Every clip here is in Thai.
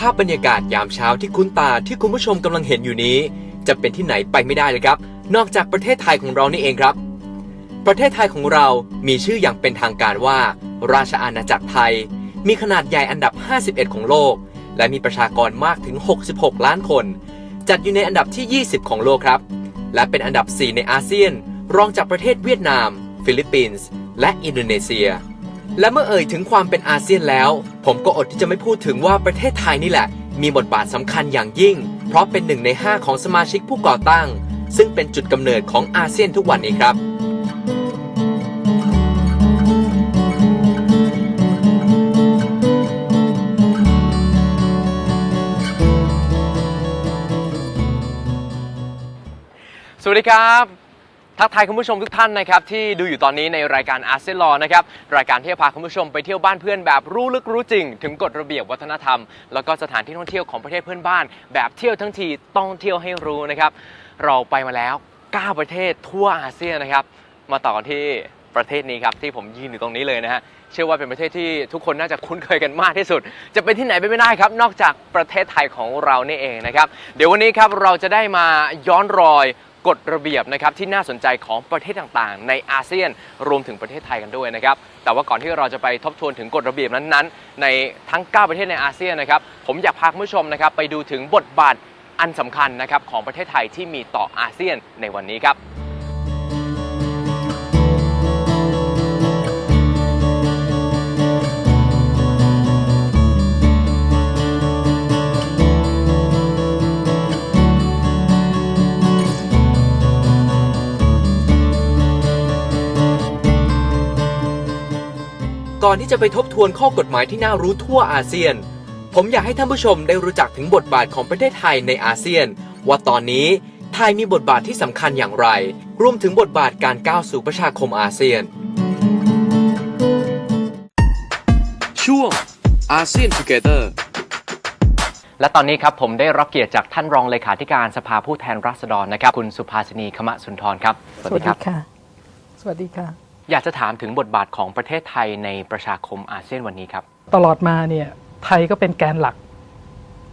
ภาพบรรยากาศยามเช้าที่คุ้นตาที่คุณผู้ชมกำลังเห็นอยู่นี้ จะเป็นที่ไหนไปไม่ได้เลยครับ นอกจากประเทศไทยของเรานี่เองครับ ประเทศไทยของเรามีชื่ออย่างเป็นทางการว่า ราชอาณาจักรไทย มีขนาดใหญ่อันดับ 51 ของโลก และมีประชากรมากถึง 66 ล้านคน จัดอยู่ในอันดับที่ 20 ของโลกครับ และเป็นอันดับ 4 ในอาเซียน รองจากประเทศเวียดนาม ฟิลิปปินส์ และอินโดนีเซีย และเมื่อเอ่ยถึงความเป็นอาเซียนแล้ว ผมก็อดที่จะไม่พูดถึงว่าประเทศไทยนี่แหละ มีบทบาทสำคัญอย่างยิ่ง เพราะเป็นหนึ่งใน 5 ของสมาชิกผู้ก่อตั้ง ซึ่งเป็นจุดกำเนิดของอาเซียนทุกวันนี้ครับสวัสดีครับ ทักทายคุณผู้ชมทุกท่านนะครับที่ดูอยู่ตอนนี้ในรายการอาเซียนลอนะครับรายการที่จะพาคุณผู้ชมไปเที่ยวบ้านเพื่อนแบบรู้ลึกรู้จริง ถึงกฎระเบียบวัฒนธรรม แล้วก็สถานที่ท่องเที่ยวของประเทศเพื่อนบ้าน แบบเที่ยวทั้งทีต้องเที่ยวให้รู้นะครับเราไปมาแล้ว 9 ประเทศทั่วอาเซียนนะครับมาต่อกันที่ประเทศนี้ครับที่ผมยืนอยู่ตรงนี้เลยนะฮะเชื่อว่าเป็นประเทศที่ทุกคนน่าจะคุ้นเคยกันมากที่สุด จะเป็นที่ไหนไปไม่ได้ครับ นอกจากประเทศไทยของเรานี่เองนะครับ เดี๋ยววันนี้ครับเราจะได้มาย้อนรอย กฎระเบียบนะครับที่น่าสนใจของประเทศต่างๆ ในอาเซียนรวมถึงประเทศไทยกันด้วยนะครับแต่ว่าก่อนที่เราจะไปทบทวนถึงกฎระเบียบนั้นๆ ในทั้ง 9 ประเทศในอาเซียนนะครับผมอยากพาคุณผู้ชมนะครับไปดูถึงบทบาทอันสำคัญนะครับของประเทศไทยที่มีต่ออาเซียนในวันนี้ครับ ก่อนที่จะไปทบทวนข้อกฎหมายที่น่ารู้ทั่วอาเซียน ผมอยากให้ท่านผู้ชมได้รู้จักถึงบทบาทของประเทศไทยในอาเซียน ว่าตอนนี้ไทยมีบทบาทที่สำคัญอย่างไร รวมถึงบทบาทการก้าวสู่ประชาคมอาเซียน ช่วงอาเซียน Together และตอนนี้ครับผมได้รับเกียรติจากท่านรองเลขาธิการสภาผู้แทนราษฎรนะครับ คุณสุภาสินีขมะสุนทรครับ สวัสดีค่ะ สวัสดีค่ะ อยากจะถามถึงบทบาทของประเทศไทยในประชาคมอาเซียนวันนี้ครับ ตลอดมาเนี่ยไทยก็เป็นแกนหลัก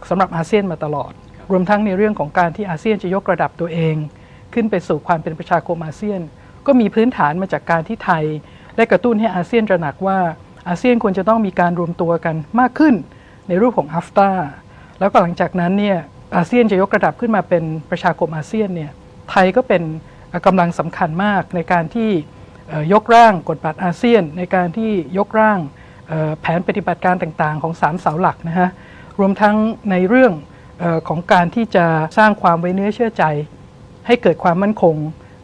สำหรับอาเซียนมาตลอด รวมทั้งในเรื่องของการที่อาเซียนจะยกระดับตัวเอง ขึ้นไปสู่ความเป็นประชาคมอาเซียน ก็มีพื้นฐานมาจากการที่ไทย ได้กระตุ้นให้อาเซียนตระหนักว่าอาเซียนควรจะต้องมีการรวมตัวกันมากขึ้นในรูปของอัฟตาแล้วก็หลังจากนั้นเนี่ยอาเซียนจะยกระดับขึ้นมาเป็นประชาคมอาเซียนเนี่ยไทยก็เป็นกำลังสำคัญมากในการที่ ยกร่างกฎบัตรอาเซียน ในการที่ยกร่างแผนปฏิบัติการต่างๆ ของสามเสาหลักนะฮะรวมทั้งในเรื่องออของการที่จะสร้างความไว้เนื้อเชื่อใจ ให้เกิดความมั่นคง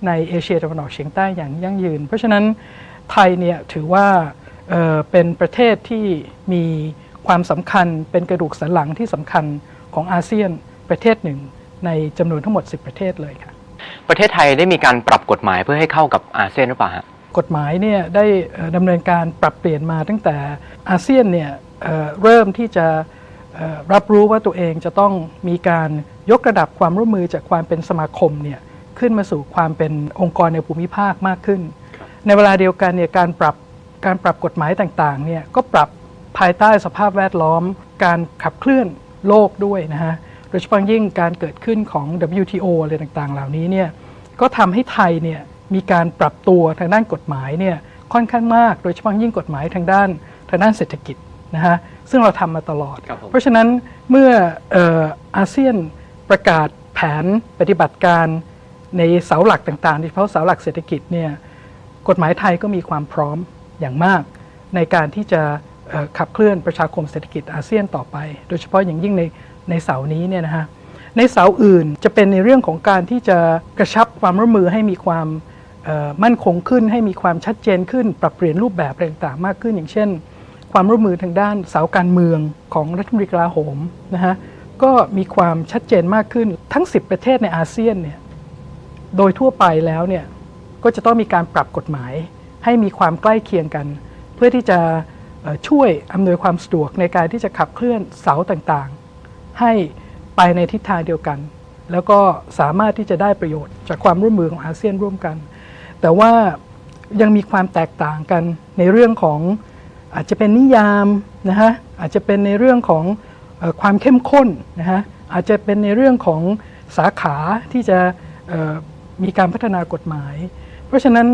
ในเอเชียตะวันออกเฉียงใต้อย่างยั่งยืน เพราะฉะนั้นไทยเนี่ยถือว่าเเป็นประเทศที่มีความสำคัญเป็นกระดูกสันหลังที่สำคัญของอาเซียนประเทศหนึ่ง ในจำนวนทั้งหมด 10 ประเทศเลยค่ะ ประเทศไทยได้มีการปรับกฎหมายเพื่อให้เข้ากับอาเซียนหรือเปล่าฮะ กฎหมายเนี่ยได้ดำเนินการปรับเปลี่ยนมาตั้งแต่อาเซียนเนี่ยเเริ่มที่จะรับรู้ว่าตัวเองจะต้องมีการยกระดับความร่วมมือจากความเป็นสมาคมเนี่ยขึ้นมาสู่ความเป็นองค์กรในภูมิภาคมากขึ้น ในเวลาเดียวกันเนี่ยการปรับการปรับกฎหมายต่างๆเนี่ยก็ปรับภายใต้สภาพแวดล้อม การขับเคลื่อนโลกด้วยนะฮะโดยเฉพาะยิ่งการเกิดขึ้นของ WTO อะไรต่างๆ เหล่านี้เนี่ยก็ทำให้ไทยเนี่ย มีการปรับตัวทางด้านกฎหมายเนี่ยค่อนข้างมาก โดยเฉพาะยิ่งกฎหมายทางด้านทางด้านเศรษฐกิจนะฮะซึ่งเราทำมาตลอดครับผมเพราะฉะนั้นเมื่อเอ่ออาเซียนประกาศแผนปฏิบัติการในเสาหลักต่างๆโดยเฉพาะเสาหลักเศรษฐกิจเนี่ยกฎหมายไทยก็มีความพร้อมอย่างมาก ในการที่จะเอ่อขับเคลื่อนประชาคมเศรษฐกิจอาเซียนต่อไป โดยเฉพาะอย่างยิ่งในในเสานี้เนี่ยนะฮะในเสาอื่นจะเป็นในเรื่องของการที่จะกระชับความร่วมมือให้มีความเอ่อ มั่นคงขึ้นให้มีความชัดเจนขึ้น ปรับเปลี่ยนรูปแบบอะไรต่างๆมากขึ้น อย่างเช่น ความร่วมมือทางด้านเสาการเมืองของรัฐมนตรีกลาโหมนะฮะก็มีความชัดเจนมากขึ้นทั้ง 10 ประเทศในอาเซียนเนี่ยโดยทั่วไปแล้วเนี่ยก็จะต้องมีการปรับกฎหมาย ให้มีความใกล้เคียงกัน เพื่อที่จะช่วยอำนวยความสะดวกในการที่จะขับเคลื่อนเสาต่างๆ ให้ไปในทิศทางเดียวกัน แล้วก็สามารถที่จะได้ประโยชน์จากความร่วมมือของอาเซียนร่วมกัน แต่ว่ายังมีความแตกต่างกันในเรื่องของอาจจะเป็นนิยามนะฮะอาจจะเป็นในเรื่องของอความเข้มข้นนะฮะอาจจะเป็นในเรื่องของสาขาที่จะมีการพัฒนากฎหมาย เพราะฉะนั้น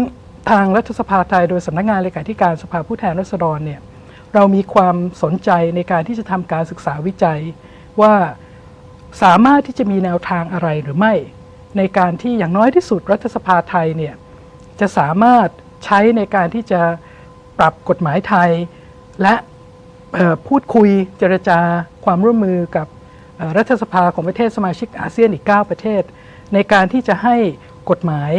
ทางรัฐสภาไทยโดยสำนักงานเลขาธิการสภาผู้แทนราษฎรเนี่ยเรามีความสนใจในการที่จะทำการศึกษาวิจัยว่าสามารถที่จะมีแนวทางอะไรหรือไม่ ในการที่อย่างน้อยที่สุดรัฐสภาไทยเนี่ย จะสามารถใช้ในการที่จะปรับกฎหมายไทย และพูดคุยเจรจาความร่วมมือกับรัฐสภาของประเทศสมาชิกอาเซียนอีก 9 ประเทศ ในการที่จะให้กฎหมาย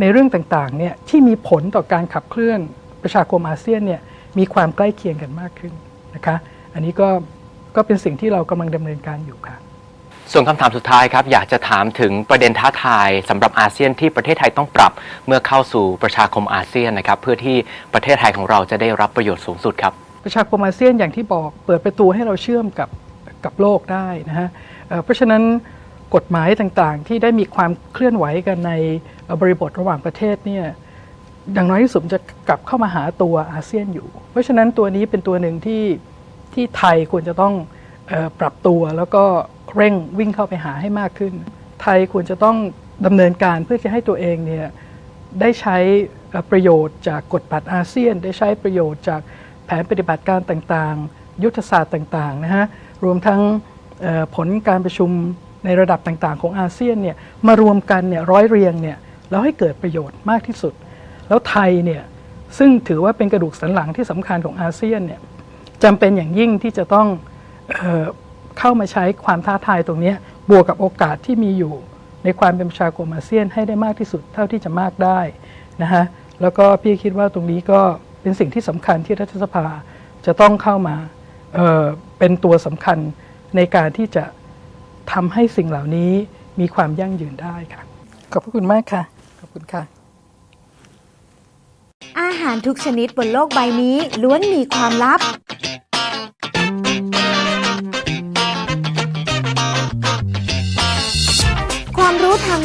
ในเรื่องต่างๆเนี่ยที่มีผลต่อการขับเคลื่อนประชาคมอาเซียนเนี่ยมีความใกล้เคียงกันมากขึ้นนะคะอันนี้ก็ก็เป็นสิ่งที่เรากำลังดำเนินการอยู่ค่ะ ส่วนคำถามสุดท้ายครับ อยากจะถามถึงประเด็นท้าทายสำหรับอาเซียนที่ประเทศไทยต้องปรับ เมื่อเข้าสู่ประชาคมอาเซียนนะครับ เพื่อที่ประเทศไทยของเราจะได้รับประโยชน์สูงสุดครับ ประชาคมอาเซียนอย่างที่บอกเปิดประตูให้เราเชื่อมกับกับโลกได้นะฮะเพราะฉะนั้นกฎหมายต่างๆ ที่ได้มีความเคลื่อนไหวกันในบริบทระหว่างประเทศเนี่ยอย่างน้อยที่สุดจะกลับเข้ามาหาตัวอาเซียนอยู่ เพราะฉะนั้นตัวนี้เป็นตัวหนึ่งที่ที่ไทยควรจะต้อง ปรับตัวแล้วก็เร่งวิ่งเข้าไปหาให้มากขึ้น ไทยควรจะต้องดำเนินการเพื่อจะให้ตัวเองเนี่ยได้ใช้ประโยชน์จากกฎบัตรอาเซียน ได้ใช้ประโยชน์จากแผนปฏิบัติการต่างๆ ยุทธศาสตร์ต่างๆนะฮะรวมทั้งผลการประชุมในระดับต่างๆ ของอาเซียนเนี่ยมารวมกันเนี่ยร้อยเรียงเนี่ยแล้วให้เกิดประโยชน์มากที่สุด แล้วไทยเนี่ยซึ่งถือว่าเป็นกระดูกสันหลังที่สำคัญของอาเซียนเนี่ยจำเป็นอย่างยิ่งที่จะต้อง เข้ามาใช้ความท้าทายตรงนี้บวกกับโอกาสที่มีอยู่ในความเป็นประชาคมอาเซียนให้ได้มากที่สุดเท่าที่จะมากได้นะฮะแล้วก็พี่คิดว่าตรงนี้ก็เป็นสิ่งที่สำคัญที่รัฐสภาจะต้องเข้ามาเเป็นตัวสำคัญในการที่จะทำให้สิ่งเหล่านี้มีความยั่งยืนได้ค่ะ ขอบพระคุณมากค่ะ ขอบคุณค่ะ อาหารทุกชนิดบนโลกใบนี้ล้วนมีความลับ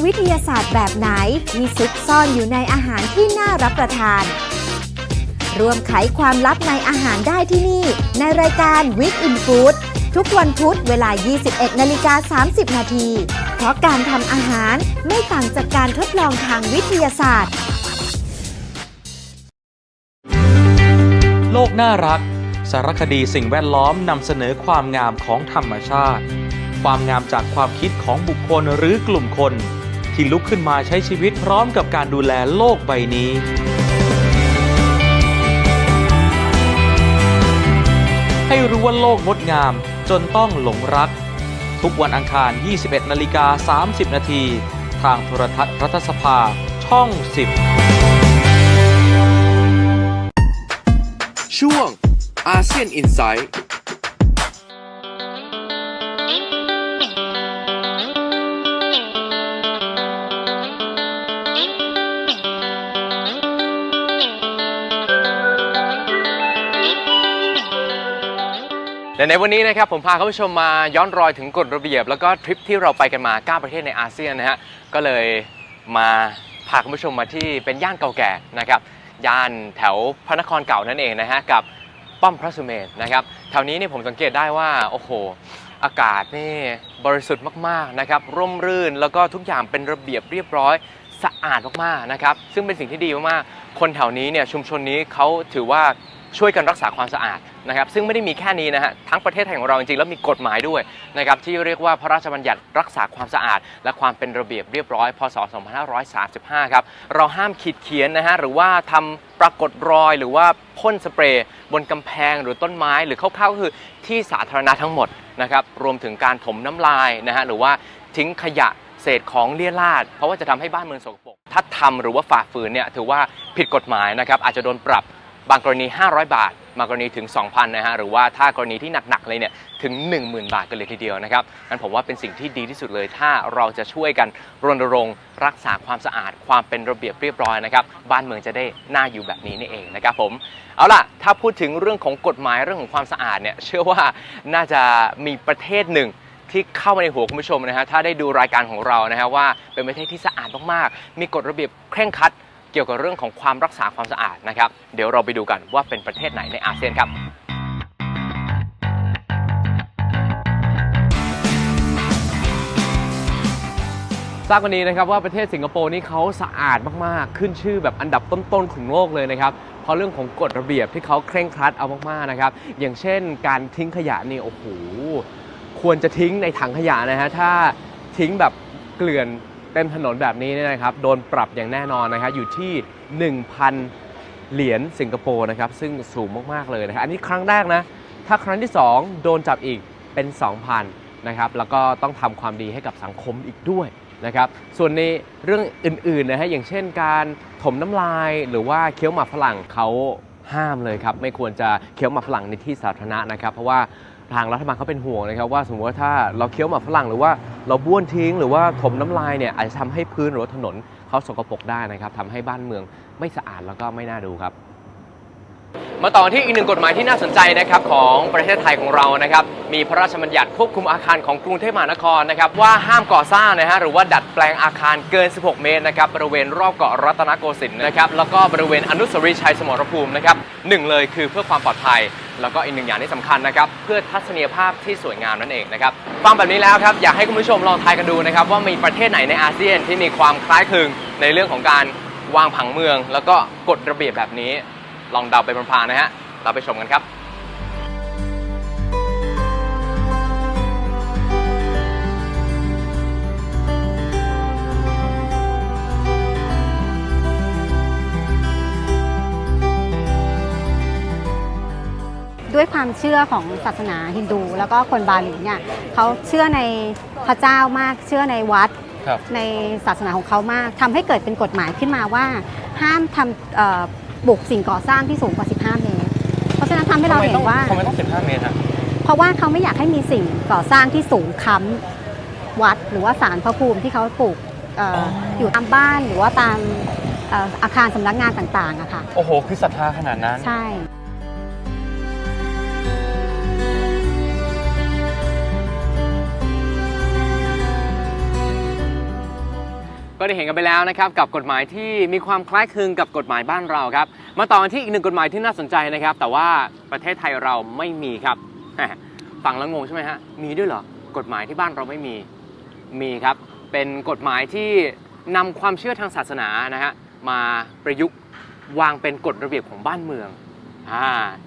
วิทยาศาสตร์แบบไหนที่ซุกซ่อนอยู่ในอาหารที่น่ารับประทาน รวมไขความลับในอาหารได้ที่นี่ ในรายการ Week in Food ทุกวันพุธเวลา 21 นาฬิกา 30 นาที เพราะการทำอาหารไม่ต่างจากการทดลองทางวิทยาศาสตร์ โลกน่ารัก สารคดีสิ่งแวดล้อมนำเสนอความงามของธรรมชาติ ความงามจากความคิดของบุคคลหรือกลุ่มคน ที่ลุกขึ้นมาใช้ชีวิตพร้อมกับการดูแลโลกใบนี้ ให้รู้ว่าโลกงดงามจนต้องหลงรัก ทุกวันอังคาร 21นาฬิกา30 นาทีทางโทรทัศน์รัฐสภาช่อง 10 ช่วงอาเซียนอินไซต์ และในวันนี้นะครับผมพาคุณผู้ชมมาย้อนรอยถึงกฎระเบียบ แล้วก็ทริปที่เราไปกันมา 9 ประเทศในอาเซียนนะฮะก็เลยมาพาคุณผู้ชมมาที่เป็นย่านเก่าแก่นะครับย่านแถวพระนครเก่านั่นเองนะฮะกับป้อมพระสุเมนนะครับแถวนี้เนี่ยผมสังเกตได้ว่าโอ้โหอากาศนี่บริสุทธิ์มากๆนะครับร่มรื่นแล้วก็ทุกอย่างเป็นระเบียบเรียบร้อยสะอาดมากๆนะครับซึ่งเป็นสิ่งที่ดีมากๆคนแถวนี้เนี่ยชุมชนนี้เขาถือว่า ช่วยกันรักษาความสะอาดนะครับซึ่งไม่ได้มีแค่นี้นะฮะทั้งประเทศไทยของเราจริงๆแล้วมีกฎหมายด้วยนะครับที่เรียกว่าพระราชบัญญัติรักษาความสะอาด และความเป็นระเบียบเรียบร้อย พศ 2535 ครับเราห้ามขีดเขียนนะฮะหรือว่าทำปรากฏรอยหรือว่าพ่นสเปรย์บนกำแพงหรือต้นไม้หรือคร่าวๆก็คือที่สาธารณะทั้งหมดนะครับรวมถึงการถมน้ำลายนะฮะหรือว่าทิ้งขยะเศษของเลี่ยราดเพราะว่าจะทำให้บ้านเมืองสกปรกถ้าทำหรือว่าฝ่าฝืนเนี่ยถือว่าผิดกฎหมายนะครับอาจจะโดนปรับ บางกรณี 500 บาท บางกรณีถึง 2,000 นะฮะ หรือว่าถ้ากรณีที่หนัก ๆ เลยเนี่ยถึง 10,000 บาทกันเลยทีเดียวนะครับงั้นผมว่าเป็นสิ่งที่ดีที่สุดเลย ถ้าเราจะช่วยกันรณรงค์รักษาความสะอาด ความเป็นระเบียบเรียบร้อยนะครับ บ้านเมืองจะได้น่าอยู่แบบนี้นี่เองนะครับผม เอาล่ะ ถ้าพูดถึงเรื่องของกฎหมายเรื่องของความสะอาดเนี่ย เชื่อว่าน่าจะมีประเทศหนึ่งที่เข้ามาในหัวคุณผู้ชมนะฮะ ถ้าได้ดูรายการของเรานะฮะว่าเป็นประเทศที่สะอาดมากๆ มีกฎระเบียบเคร่งครัด เกี่ยวกับเรื่องของความรักษาความสะอาดนะครับ เดี๋ยวเราไปดูกันว่าเป็นประเทศไหนในอาเซียนครับทราบวันนี้นะครับว่าประเทศสิงคโปร์นี่เขาสะอาดมากๆ ขึ้นชื่อแบบอันดับต้นๆของโลกเลยนะครับเพราะเรื่องของกฎระเบียบที่เขาเคร่งครัดเอามากๆนะครับอย่างเช่น การทิ้งขยะนี่โอ้โหควรจะทิ้งในถังขยะนะฮะถ้าทิ้งแบบเกลื่อน เต็มถนนแบบนี้เนี่ยนะครับโดนปรับอย่างแน่นอนนะครับอยู่ที่ 1,000 เหรียญสิงคโปร์นะครับซึ่งสูงมากๆเลยนะครับอันนี้ครั้งแรกนะถ้าครั้งที่ 2 โดนจับอีกเป็น 2,000นะครับแล้วก็ต้องทำความดีให้กับสังคมอีกด้วยนะครับส่วนในเรื่องอื่นๆนะฮะอย่างเช่นการถมน้ำลายหรือว่าเคี้ยวหมากฝรั่งเขาห้ามเลยครับไม่ควรจะเคี้ยวหมากฝรั่งในที่สาธารณะนะครับ เพราะว่า ทางรัฐบาลเขาเป็นห่วงนะครับว่าสมมติว่าถ้าเราเคี้ยวหมากฝรั่งหรือว่าเราบ้วนทิ้งหรือว่าถมน้ำลายเนี่ยอาจจะทำให้พื้นหรือว่าถนนเขาสกปรกได้นะครับทำให้บ้านเมืองไม่สะอาดแล้วก็ไม่น่าดูครับ มาต่อที่อีกหนึ่งกฎหมายที่น่าสนใจนะครับของประเทศไทยของเรานะครับมีพระราชบัญญัติควบคุมอาคารของกรุงเทพมหานครนะครับว่าห้ามก่อสร้างนะฮะหรือว่าดัดแปลงอาคารเกิน 16 เมตรนะครับบริเวณรอบเกาะรัตนโกสินทร์นะครับแล้วก็บริเวณอนุสาวรีย์ชัยสมรภูมินะครับหนึ่งเลยคือเพื่อความปลอดภัย แล้วก็อีกหนึ่งอย่างที่สำคัญนะครับเพื่อทัศนียภาพที่สวยงามนั่นเองนะครับฟังแบบนี้แล้วครับอยากให้คุณผู้ชมลองทายกันดูนะครับว่ามีประเทศไหนในอาเซียนที่มีความคล้ายคลึงในเรื่องของการวางผังเมือง แล้วก็กฎระเบียบแบบนี้ ลองเดาไปพลางๆนะฮะ เราไปชมกันครับด้วยความเชื่อของศาสนาฮินดู แล้วก็คนบาหลีเนี่ยเขาเชื่อในพระเจ้ามากเชื่อในวัดครับในศาสนาของเขามากทำให้เกิดเป็นกฎหมายขึ้นมาว่า ห้ามทำ เอ่อปลูกสิ่งก่อสร้างที่สูงกว่า 15 เมตร เพราะฉะนั้นทำให้เราเห็นว่า ทำไมต้อง 15 เมตรฮะเพราะว่าเขาไม่อยากให้มีสิ่งก่อสร้างที่สูงค้ำวัดหรือว่าศาลพระภูมิที่เขาปลูกเอ่อออยู่ตามบ้านหรือว่าตามเอ่ออาคารสำนักงานต่างๆอะค่ะ โอ้โห คือศรัทธาขนาดนั้น ใช่ ก็ได้เห็นกันไปแล้วนะครับกับกฎหมายที่มีความคล้ายคลึงกับกฎหมายบ้านเราครับ มาต่อกันที่อีกหนึ่งกฎหมายที่น่าสนใจนะครับ แต่ว่าประเทศไทยเราไม่มีครับฟังแล้วงงใช่ไหมฮะมีด้วยเหรอกฎหมายที่บ้านเราไม่มีมีครับ เป็นกฎหมายที่นำความเชื่อทางศาสนานะฮะมาประยุกต์วางเป็นกฎระเบียบของบ้านเมืองอ่า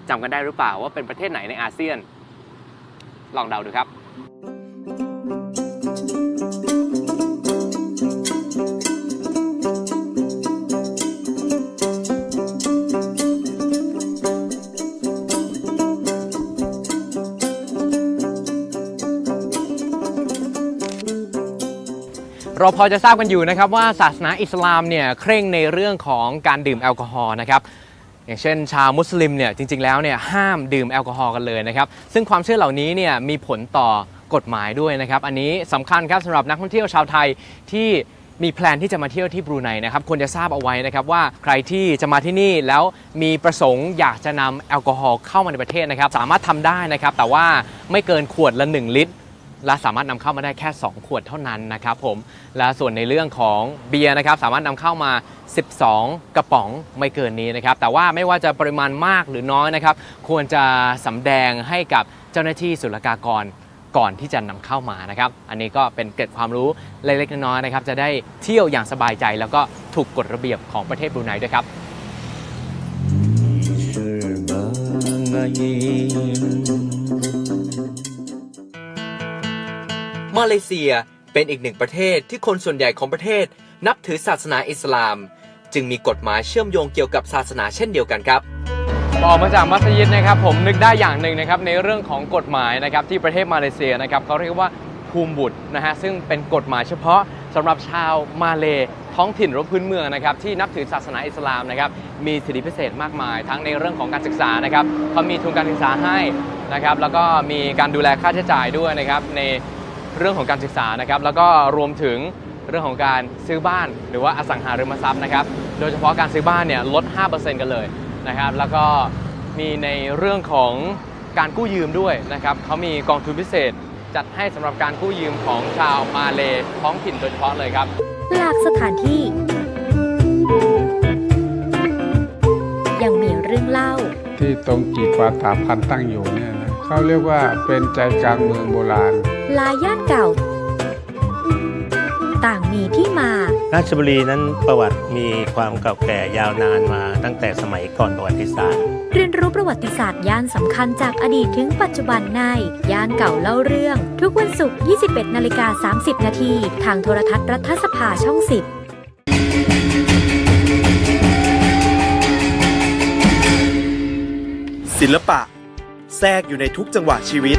จำกันได้หรือเปล่าว่าเป็นประเทศไหนในอาเซียน ลองเดาดูครับ เราพอจะทราบกันอยู่นะครับว่าศาสนาอิสลามเนี่ยเคร่งในเรื่องของการดื่มแอลกอฮอล์นะครับอย่างเช่น ชาวมุสลิมเนี่ยจริง ๆแล้วเนี่ยห้ามดื่มแอลกอฮอล์กันเลยนะครับซึ่งความเชื่อเหล่านี้เนี่ยมีผลต่อกฎหมายด้วยนะครับ อันนี้สำคัญครับสำหรับนักท่องเที่ยวชาวไทยที่มีแพลนที่จะมาเที่ยวที่บรูไนนะครับควรจะทราบเอาไว้นะครับว่าใครที่จะมาที่นี่แล้วมีประสงค์อยากจะนำแอลกอฮอล์เข้ามาในประเทศนะครับ สามารถทำได้นะครับ แต่ว่าไม่เกินขวดละ 1 ลิตร และสามารถนำเข้ามาได้แค่ 2 ขวดเท่านั้นนะครับผมและส่วนในเรื่องของเบียร์นะครับสามารถนำเข้ามา 12 กระป๋องไม่เกินนี้นะครับแต่ว่าไม่ว่าจะปริมาณมากหรือน้อยนะครับควรจะสำแดงให้กับเจ้าหน้าที่ศุลกากรก่อนที่จะนำเข้ามานะครับ อันนี้ก็เป็นเกร็ดความรู้เล็กๆน้อยๆนะครับ จะได้เที่ยวอย่างสบายใจ แล้วก็ถูกกฎระเบียบของประเทศบรูไนด้วยครับ是 มาเลเซียเป็นอีกหนึ่งประเทศที่คนส่วนใหญ่ของประเทศ นับถือศาสนาอิสลาม จึงมีกฎหมายเชื่อมโยงเกี่ยวกับศาสนาเช่นเดียวกันครับออกมาจากมัสยิดนะครับผมนึกได้อย่างหนึ่งนะครับในเรื่องของกฎหมายนะครับที่ประเทศมาเลเซียนะครับเขาเรียกว่าภูมิบุตรนะฮะซึ่งเป็นกฎหมายเฉพาะสำหรับชาวมาเลท้องถิ่นหรือพื้นเมืองนะครับที่นับถือศาสนาอิสลามนะครับมีสิทธิพิเศษมากมาย ทั้งในเรื่องของการศึกษานะครับเขามีทุนการศึกษาให้นะครับแล้วก็มีการดูแลค่าใช้จ่ายด้วยนะครับใน เรื่องของการศึกษานะครับแล้วก็รวมถึงเรื่องของการซื้อบ้านหรือว่าอสังหาริมทรัพย์นะครับโดยเฉพาะการซื้อบ้านเนี่ยลด 5%กันเลยนะครับแล้วก็มีในเรื่องของการกู้ยืมด้วยนะครับเขามีกองทุนพิเศษจัดให้สำหรับการกู้ยืมของชาวมาเลท้องถิ่นโดยเฉพาะเลยครับ หลากสถานที่ ยังมีเรื่องเล่า ที่ตรงกีดวาตาพันตั้งอยู่เนี่ยนะ เขาเรียกว่าเป็นใจกลางเมืองโบราณ ลายย่านเก่า ต่างมีที่มา ราชบุรีนั้นประวัติมีความเก่าแก่ยาวนานมาตั้งแต่สมัยก่อนประวัติศาสตร์ เรียนรู้ประวัติศาสตร์ย่านสำคัญจากอดีตถึงปัจจุบันใน ย่านเก่าเล่าเรื่อง ทุกวันศุกร์ 21นาฬิกา30 นาทีทางโทรทัศน์รัฐสภาช่อง 10ศิลปะแทรกอยู่ในทุกจังหวะชีวิต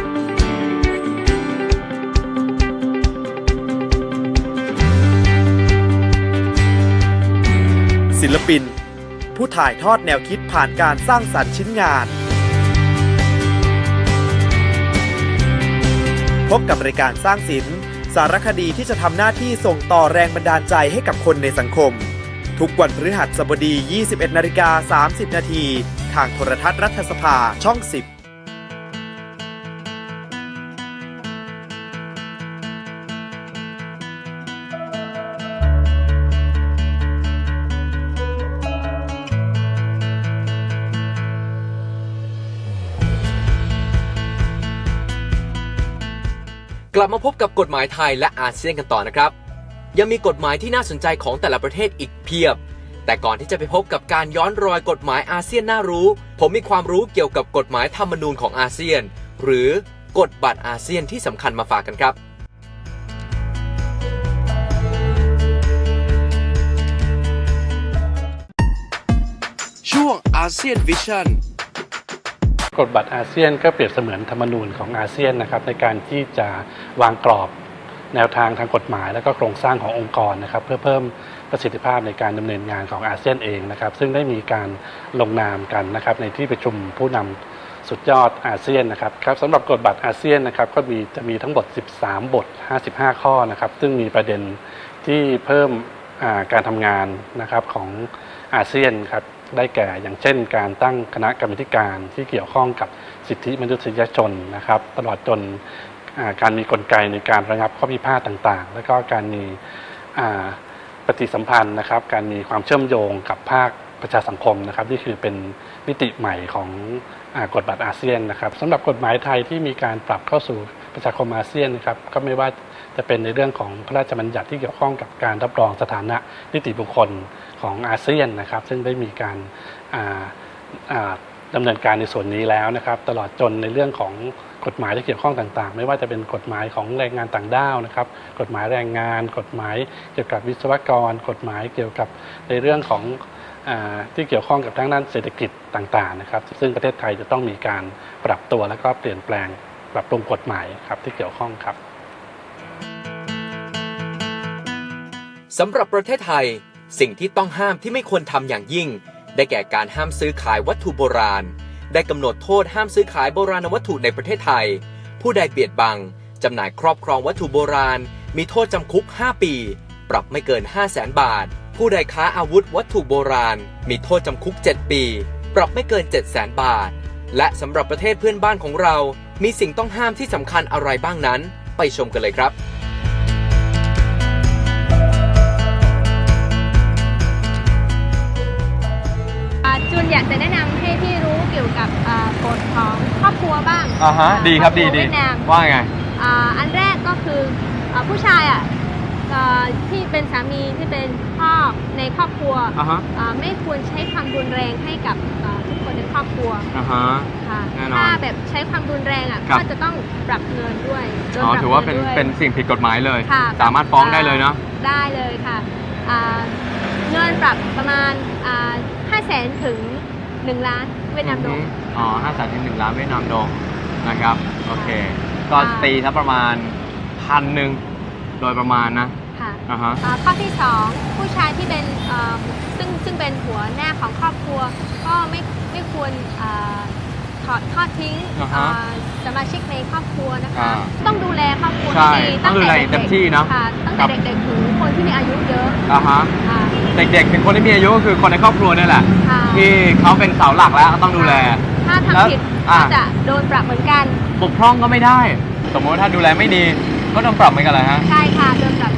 ศิลปิน ผู้ถ่ายทอดแนวคิดผ่านการสร้างสรรค์ชิ้นงาน พบกับรายการสร้างศิลป์สารคดีที่จะทำหน้าที่ส่งต่อแรงบันดาลใจให้กับคนในสังคม ทุกวันพฤหัสบดี 21นาฬิกา30 นาที ทางโทรทัศน์รัฐสภาช่อง 10 กลับมาพบกับกฎหมายไทยและอาเซียนกันต่อนะครับ ยังมีกฎหมายที่น่าสนใจของแต่ละประเทศอีกเพียบ แต่ก่อนที่จะไปพบกับการย้อนรอยกฎหมายอาเซียนน่ารู้ ผมมีความรู้เกี่ยวกับกฎหมายธรรมนูญของอาเซียน หรือกฎบัตรอาเซียนที่สำคัญมาฝากกันครับช่วงอาเซียนวิชั่น กฎบัตรอาเซียนก็เปรียบเสมือนธรรมนูญของอาเซียนนะครับในการที่จะวางกรอบแนวทางทางกฎหมาย และก็โครงสร้างขององค์กรนะครับเพื่อเพิ่มประสิทธิภาพในการดำเนินงานของอาเซียนเองนะครับ ซึ่งได้มีการลงนามกันนะครับในที่ประชุมผู้นำสุดยอดอาเซียนนะครับครับสำหรับกฎบัตรอาเซียนนะครับก็มีจะมีทั้งหมด 13 บท 55 ข้อนะครับซึ่งมีประเด็นที่เพิ่มการทำงานนะครับของอาเซียนครับ ได้แก่อย่างเช่น การตั้งคณะกรรมาธิการที่เกี่ยวข้องกับสิทธิมนุษยชนนะครับ ตลอดจนการมีกลไกในการระงับข้อพิพาทต่างๆ แล้วก็การมีปฏิสัมพันธ์นะครับ การมีความเชื่อมโยงกับภาคประชาสังคมนะครับนี่คือเป็นมิติใหม่ของอกฎบัตรอาเซียนนะครับสำหรับกฎหมายไทยที่มีการปรับเข้าสู่ประชาคมอาเซียนนะครับก็ไม่ว่าจะเป็นในเรื่องของพระราชบัญญัติที่เกี่ยวข้องกับการรับรองสถานะนิติบุคคล ของอาเซียนนะครับ ซึ่งได้มีการอ่าอ่าดำเนินการในส่วนนี้แล้วนะครับ ตลอดจนในเรื่องของกฎหมายที่เกี่ยวข้องต่างๆ ไม่ว่าจะเป็นกฎหมายของแรงงานต่างด้าวนะครับ กฎหมายแรงงาน กฎหมายเกี่ยวกับวิศวกร กฎหมายเกี่ยวกับในเรื่องของอที่เกี่ยวข้องกับทางด้านเศรษฐกิจต่างๆนะครับ ซึ่งประเทศไทยจะต้องมีการปรับตัวและก็เปลี่ยนแปลงปรับปรุงกฎหมายครับที่เกี่ยวข้องครับสำหรับประเทศไทย สิ่งที่ต้องห้ามที่ไม่ควรทำอย่างยิ่ง ได้แก่การห้ามซื้อขายวัตถุโบราณ ได้กำหนดโทษห้ามซื้อขายโบราณวัตถุในประเทศไทย ผู้ใดเบียดบังจำหน่ายครอบครองวัตถุโบราณ มีโทษจำคุก 5 ปี ปรับไม่เกิน 5 0 0แสนบาท ผู้ใดค้าอาวุธวัตถุโบราณ มีโทษจำคุก 7 ปี ปรับไม่เกิน 7 0 0แสนบาท และสำหรับประเทศเพื่อนบ้านของเรา มีสิ่งต้องห้ามที่สำคัญอะไรบ้างนั้น ไปชมกันเลยครับ อยากจะแนะนำให้พี่รู้เกี่ยวกับเอ่อกฎของครอบครัวบ้างอ่าฮะ ดีครับ ดีคอบครัวดีเวียดนามว่าไง อ่าอันแรกก็คืออาผู้ชายอะจะอ่อที่เป็นสามีที่เป็นพ่อในครอบครัวอ่าฮะอ่าไม่ควรใช้ความรุนแรงให้กับอ่าทุกคนในครอบครัวอ่าฮะ ค่ะแน่นอนถ้าแบบใช้ความรุนแรงอะครับ ก็จะต้องปรับเงินด้วยโดนอ๋อ ปรับถือว่าเป็นงิด้วยเป็นสิ่งผิดกฎหมายเลย ค่ะสามารถฟ้องได้เลยเนาะ ได้เลยค่ะอ่าเงินปรับประมาณ ห้าแสนถึงหนึ่งล้านเวียดนามดง อ๋อห้าแสนถึงหนึ่งล้านเวียดนามดงนะครับ โอเค ก็ค่ะ ตีถ้าประมาณพันหนึ่งโดยประมาณนะค่ะอ่าฮะ อ่าข้อที่2ผู้ชายที่เป็นเอ่อซึ่งซึ่งเป็นหัวหน้าของครอบครัว ก็ไม่ไม่ควรอ่าถอดทอดทิ้งอ่าฮะอ่าสมาชิกในครอบครัวนะคะ อ่าต้องดูแลครอบครัวใช่ให้ดีต้องดูแลด็กๆเต็มที่เนอะค่ะตั้งครัแต่บ เด็กๆถึงคนที่มีอายุเยอะอ่าฮะ ค่ะ เด็กๆถึงคนที่มีอายุก็คือคนในครอบครัวนี่แหละ ค่ะ ที่เขาเป็นเสาหลักแล้วก็ต้องดูแล ถ้าแล้วทำผิดอ่าก็จะโดนปรับเหมือนกัน บกพร่องก็ไม่ได้ สมมติว่าถ้าดูแลไม่ดีก็โดนปรับเหมือนกันเลยฮะใช่ค่ะโดนปรับ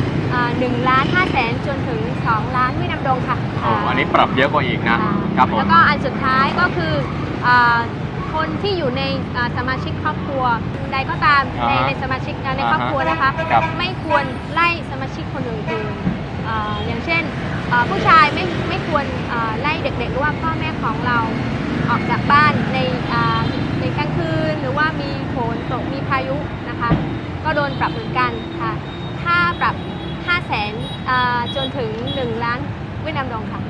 หนึ่งล้านห้าแสนจนถึงสองล้านเวียดนามดงค่ะโอ้อันนี้ปรับเยอะกว่าอีกนะครับผมแล้วก็อันสุดท้ายก็คืออ่าคนที่อยู่ในอ่าสมาชิกครอบครัวใดก็ตามอ่าในฮะในสมาชิกอ่าในอ่าฮะครอบครัวนะคะ ครับ ไม่ควรไล่สมาชิกคนอื่นๆ อย่างเช่นผู้ชายไม่ไม่ควรไล่เด็กๆหรือว่าพ่อแม่ของเราออกจากบ้านในในกลางคืนหรือว่ามีฝนตกมีพายุนะคะ ก็โดนปรับเหมือนกันค่ะค่าปรับ 5 0 0แสนจนถึง 1 ล้านเวียดนามดองค่ะ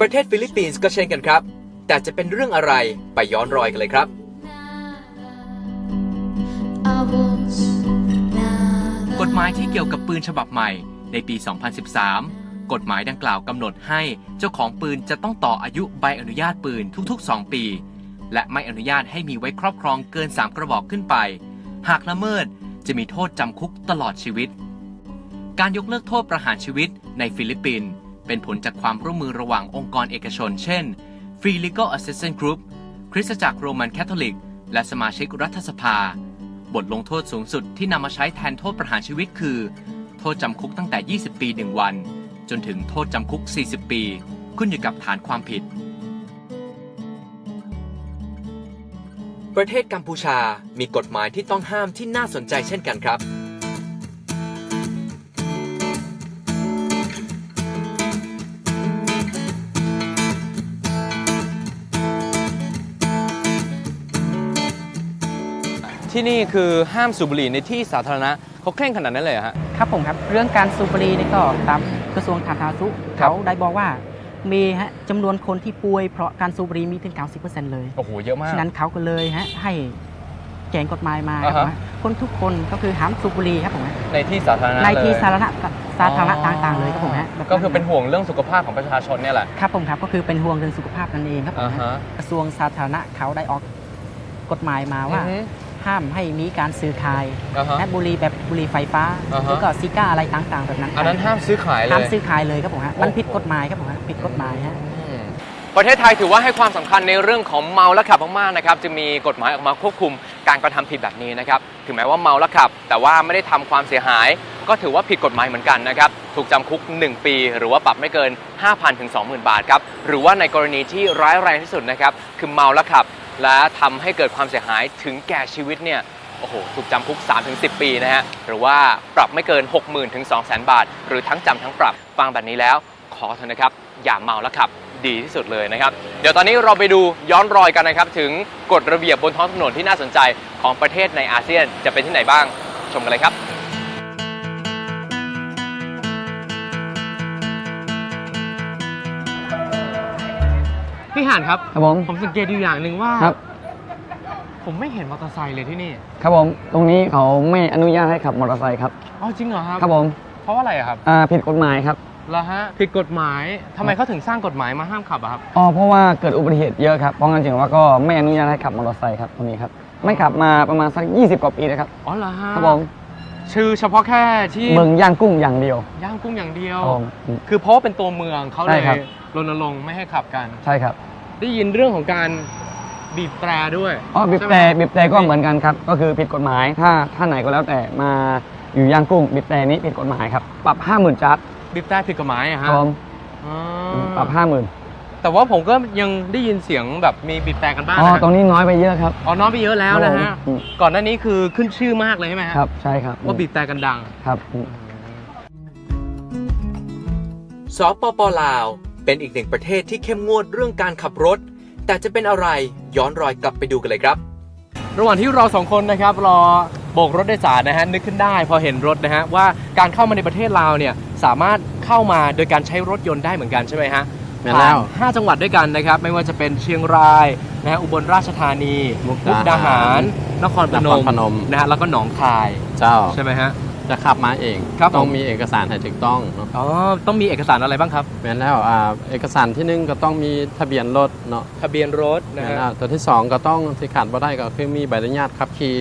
ประเทศฟิลิปปินส์ก็เช่นกันครับ แต่จะเป็นเรื่องอะไรไปย้อนรอยกันเลยครับ ฎหมายที่เกี่ยวกับปืนฉบับใหม่ ในปี 2013 กฎหมายดังกล่าวกำหนดให้เจ้าของปืนจะต้องต่ออายุใบอนุญาตปืนทุกๆ 2 ปี และไม่อนุญาตให้มีไว้ครอบครองเกิน 3 กระบอกขึ้นไป หากละเมิดจะมีโทษจำคุกตลอดชีวิต การยกเลิกโทษประหารชีวิตในฟิลิปปินส์เป็นผลจากความร่วมมือระหว่างองค์กรเอกชน เช่น Free Legal Assistance Group คริสตจักรโรมันคทอลิก และสมาชิกรัฐสภา บทลงโทษสูงสุดที่นำมาใช้แทนโทษประหารชีวิตคือ โทษจำคุกตั้งแต่ 20 ปี 1 วัน จนถึงโทษจำคุก 40 ปี ขึ้นอยู่กับฐานความผิด ประเทศกัมพูชามีกฎหมายที่ต้องห้ามที่น่าสนใจเช่นกันครับ ที่นี่คือห้ามสูบบุหรี่ในที่สาธารณะเขาเคร่งขนาดนั้นเลยเหรอฮะ ครับผมครับ เรื่องการสูบบุหรี่นี่ก็ตามกระทรวงสาธารณสุขครับ เขาได้บอกว่า มีฮะจำนวนคนที่ป่วยเพราะการสูบบุหรี่มีถึง 90%เลย โอ้โหเยอะมาก ฉะนั้นเขาก็เลยฮะให้แจงกฎหมายมาคอ่ารับฮะว่าคนทุกคนก็คือห้ามสูบบุหรี่ครับผมฮะในที่สาธารณะในที่เลยสาธารณะสาธารณะอ๋อต่างๆเลยครับผมฮะก็คือเป็นห่วงเรื่องสุขภาพของประชาชนเนี่ยแหละครับผมครับก็คือเป็นห่วงเรื่องสุขภาพนั่นเองครับผมอ่าฮะฮะกระทรวงสาธารณะเขาได้ออกกฎหมายมาว่า อือฮึ ห้ามให้มีการซื้อขายอ่าฮะและบุหรี่แบบบุหรี่ไฟฟ้าอ่าฮะ แล้วก็ซิก้าอะไรต่างๆแบบนั้นอันนั้นห้ามซื้อขายเลยห้ามซื้อขายเลยครับผมฮะมันโอ้โหผิดกฎหมายครับผมฮะผิดกฎหมายฮะ ประเทศไทยถือว่าให้ความสำคัญในเรื่องของเมาและขับมากๆนะครับจะมีกฎหมายออกมาควบคุมการกระทำผิดแบบนี้นะครับถึงแม้ว่าเมาและขับ แต่ว่าไม่ได้ทำความเสียหาย ก็ถือว่าผิดกฎหมายเหมือนกันนะครับถูกจำคุก 1 ปี หรือว่าปรับไม่เกิน 5,000ถึง20,000 บาทครับหรือว่าในกรณีที่ร้ายแรงที่สุดนะครับคือเมาและขับ และทำให้เกิดความเสียหายถึงแก่ชีวิตเนี่ยโอ้โหถูกจำคุก 3-10 ปีนะฮะหรือว่าปรับไม่เกิน 60,000ถึง200,000 บาท หรือทั้งจำทั้งปรับฟังแบบนี้แล้ว ขอเถอะนะครับ อย่าเมาแล้วขับดีที่สุดเลยนะครับ เดี๋ยวตอนนี้เราไปดูย้อนรอยกันนะครับ ถึงกฎระเบียบบนท้องถนนที่น่าสนใจของประเทศในอาเซียนจะเป็นที่ไหนบ้างชมกันเลยครับ พี่หานครับ ครับผมผมสังเกตอยู่อย่างหนึ่งว่า ครับ ผมไม่เห็นมอเตอร์ไซค์เลยที่นี่ครับผม ตรงนี้เขาไม่อนุญาตให้ขับมอเตอร์ไซค์ครับ อ๋อจริงเหรอครับ ครับผมเพราะว่าอะไรอะครับอ่าผิดกฎหมายครับ แล้วฮะผิดกฎหมายทำไมเขาถึงสร้างกฎหมายมาห้ามขับอะครับ อ๋อ เพราะว่าเกิดอุบัติเหตุเยอะครับ เพราะงั้นจึงว่าก็ไม่อนุญาตให้ขับมอเตอร์ไซค์ครับตรงนี้ครับ ไม่ขับมาประมาณสัก 20 กว่าปีแล้วครับ อ๋อเหรอฮะครับผม ชื่อเฉพาะแค่ที่เมืองย่างกุ้งอย่างเดียวย่างกุ้งอย่างเดียว ครับผม คือเพราะว่าเป็นตัวเมืองเขาเลใช่ยครับ รณรงค์ไม่ให้ขับกัน ใช่ครับ ได้ยินเรื่องของการบีบแตรด้วยอ๋อบีบใช่ไหม แต่ครับบีบแต่ก็เหมือนกันครับ ก็คือผิดกฎหมายถ้าท่านไหนก็แล้วแต่มาอยู่ย่างกุ้งบีบแต่นี้ผิดกฎหมายครับ ปรับ 50,000จัดบีบแตรผิดกฎหมายอะคฮะรับผมอ๋อปรับ 50,000แต่ว่าผมก็ยังได้ยินเสียงแบบมีบีบแต่กันบ้างอ๋อนะฮะตรงนี้น้อยไปเยอะครับอ๋อน้อยไปเยอะแล้วนะฮะครับผมก่อนหน้านี้คือขึ้นชื่อมากเลยใช่ไหมฮะครับใช่ครับว่าบีบแต่กันดัง ครับ สปปลาว เป็นอีกหนึ่งประเทศที่เข้มงวดเรื่องการขับรถ แต่จะเป็นอะไรย้อนรอยกลับไปดูกันเลยครับ ระหว่างที่เราสองคนนะครับรอโบกรถโดยสารนะฮะนึกขึ้นได้พอเห็นรถนะฮะว่าการเข้ามาในประเทศลาวเนี่ยสามารถเข้ามาโดยการใช้รถยนต์ได้เหมือนกันใช่ไหมฮะแม่นแล้ว ผ่าน5จังหวัดด้วยกันนะครับ ไม่ว่าจะเป็นเชียงรายนะฮะอุบลราชธานีมุกมุกดาดาหาหารรนครพนนครมพนม นะฮะแล้วก็หนองคาย เจ้า ใช่ไหมฮะ จะขับมาเอง ครับผม ต้องมีเอกสารให้ถูกต้องเนาะอ๋อ ต้องมีเอกสารอะไรบ้างครับ แม่นแล้วอ่าเอกสารที่หนึ่งก็ต้องมีทะเบียนรถเนาะทะเบียนรถนะแม่นฮะแล้วตัวที่สองก็ต้องที่ขาดบ่ได้ก็คือมีใบอนุญาตขับขี่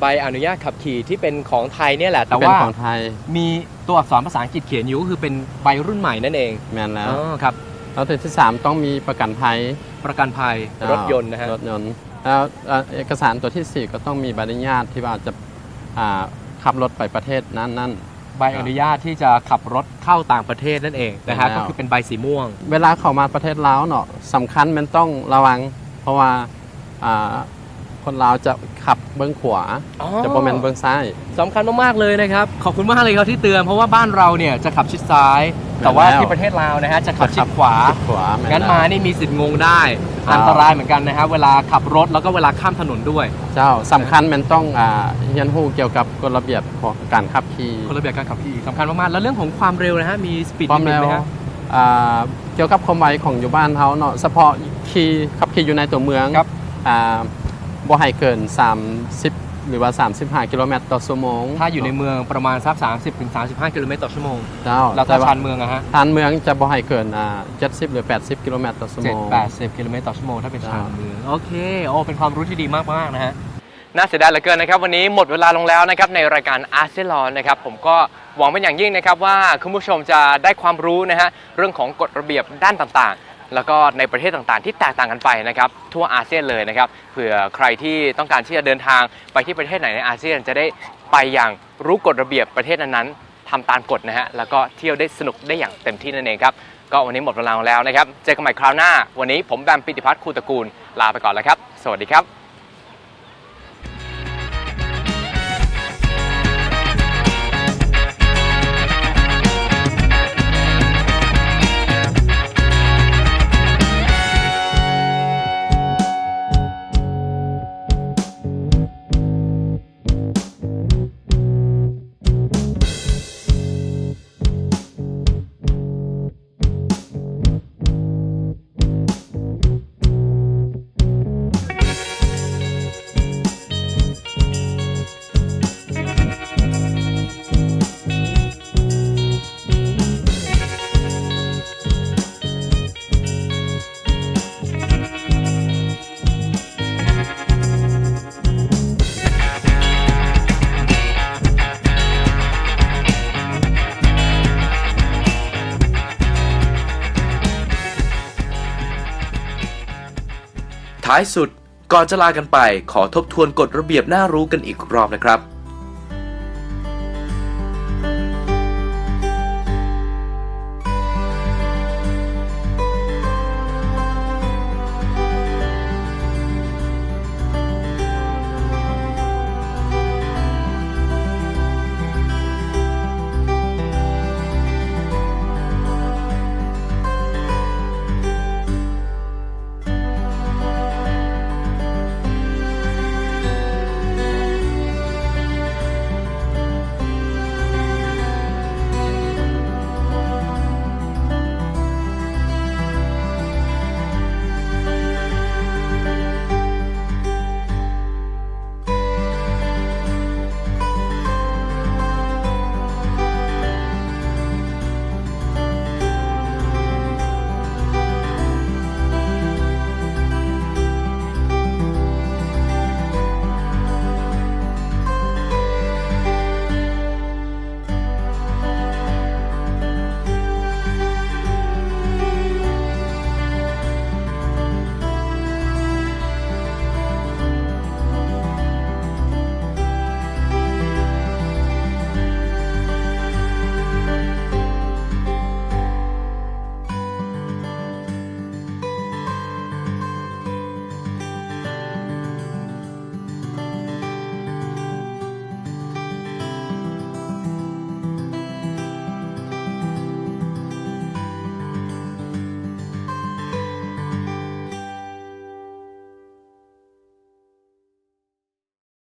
ใบอนุญาตขับขี่ที่เป็นของไทยเนี่ยแหละ แต่ที่เป็นว่าของไทยมีตัวอักษรภาษาอังกฤษเขียนอยู่ก็คือเป็นใบรุ่นใหม่นั่นเองแม่นแล้วอ๋อครับ แล้วตัวที่สามต้องมีประกันภัยประกันภัยเจ้ารถยนต์นะฮะ รถยนต์แล้วอ่าเอกสารตัวที่สี่ก็ต้องมีใบอนุญาตที่ว่าจะอ่า ขับรถไปประเทศนั้นนั้น ใบอนุญาตที่จะขับรถเข้าต่างประเทศนั่นเองนะฮะแล้ว ก็คือเป็นใบสีม่วง เวลาเข้ามาประเทศลาวเนาะสำคัญมันต้องระวัง เพราะว่าอ่า คนลาวจะขับเบื้องขวา อ๋อ จะโมเมนเบื้องซ้าย สำคัญมากๆเลยนะครับ ขอบคุณมากเลยครับที่เตือนเพราะว่าบ้านเราเนี่ยจะขับชิดซ้าย แต่ว่าแล้ว ที่ประเทศลาวนะฮะจะขับชิดขวาขวางั้นมานี่มีสิทธิ์งงได้ ครับ อันตรายเหมือนกันนะฮะเวลาขับรถแล้วก็เวลาข้ามถนนด้วย เจ้าสำคัญมันต้องอ่าเรียนรู้เกี่ยวกับกฎระเบียบของการขับขี่กฎระเบียบการขับขี่สำคัญมากๆ แล้วเรื่องของความเร็วนะฮะมีสปีดความลิมิตเร็วไหมฮะอ่าเกี่ยวกับความไวของอยู่บ้านเขาเนาะเฉพาะขี่ขับขี่อยู่ในตัวเมืองครับ อ่า บ่ให้เกิน 30 หรือว่า 35 กิโลเมตรต่อชั่วโมงถ้าอยู่ในเมืองประมาณสัก 30ถึง35 กิโลเมตรต่อชั่วโมงเจ้าแล้วถ้าชานเมืองอะฮะชานเมืองจะบ่ให้เกินอ่า70 หรือ 80 กิโลเมตรต่อชั่วเจ็โมดงแปดสิบกิโลเมตรต่อชั่วโมงถ้าเป็นครับชานเมืองโอเคโอ้เป็นความรู้ที่ดีมากๆนะฮะน่าเสียดายเหลือเกินนะครับวันนี้หมดเวลาลงแล้วนะครับในรายการอาเซียนลอนะครับผมก็หวังเป็นอย่างยิ่งนะครับว่าคุณผู้ชมจะได้ความรู้นะฮะเรื่องของกฎระเบียบด้านต่างๆ แล้วก็ในประเทศต่างๆ ที่แตกต่างกันไปนะครับทั่วอาเซียนเลยนะครับเผื่อใครที่ต้องการที่จะเดินทางไปที่ประเทศไหนในอาเซียนจะได้ไปอย่างรู้กฎระเบียบประเทศนั้นๆทำตามกฎนะฮะแล้วก็เที่ยวได้สนุกได้อย่างเต็มที่นั่นเองครับก็วันนี้หมดเวลาลงแล้วนะครับเจอกันใหม่คราวหน้า วันนี้ผมแบมปิติพัฒน์คูตระกูลลาไปก่อนแล้วครับ สวัสดีครับ ท้ายสุด ก่อนจะลากันไปขอทบทวนกฎระเบียบน่ารู้กันอีกรอบนะครับ